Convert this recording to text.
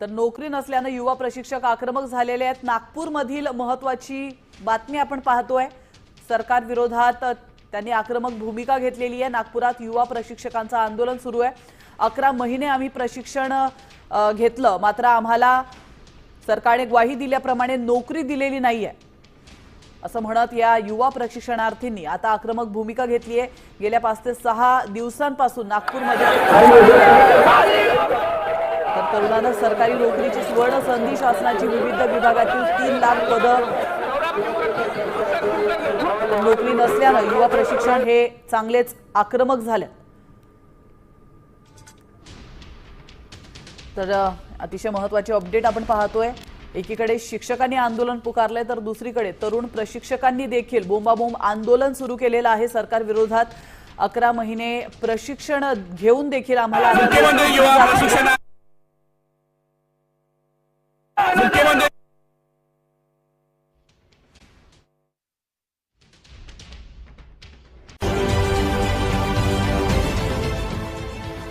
तर नोकरी नसल्यानं युवा प्रशिक्षक आक्रमक झालेले आहेत. नागपूरमधील महत्वाची बातमी आपण पाहतोय. सरकार विरोधात त्यांनी आक्रमक भूमिका घेतलेली आहे. नागपुरात युवा प्रशिक्षकांचं आंदोलन सुरू आहे. अकरा महिने आम्ही प्रशिक्षण घेतलं. मात्र आम्हाला सरकारने ग्वाही दिल्याप्रमाणे नोकरी दिलेली नाही आहे असं म्हणत या युवा प्रशिक्षणार्थींनी आता आक्रमक भूमिका घेतली आहे गेल्या पाच ते सहा दिवसांपासून नागपूरमध्ये तरुणांना सरकारी नोकरीची सुवर्ण संधी शासनाची विविध विभागातील तीन लाख पदं नोकरी नसल्यानं युवा प्रशिक्षण हे चांगलेच आक्रमक झाले. तर अतिशय महत्वाची अपडेट आपण पाहतोय. एकीकडे शिक्षकांनी आंदोलन पुकारलंय तर दुसरीकडे तरुण प्रशिक्षकांनी देखील बोंबाबोंब आंदोलन सुरू केलेलं आहे. सरकार विरोधात अकरा महिने प्रशिक्षण घेऊन देखील आम्हाला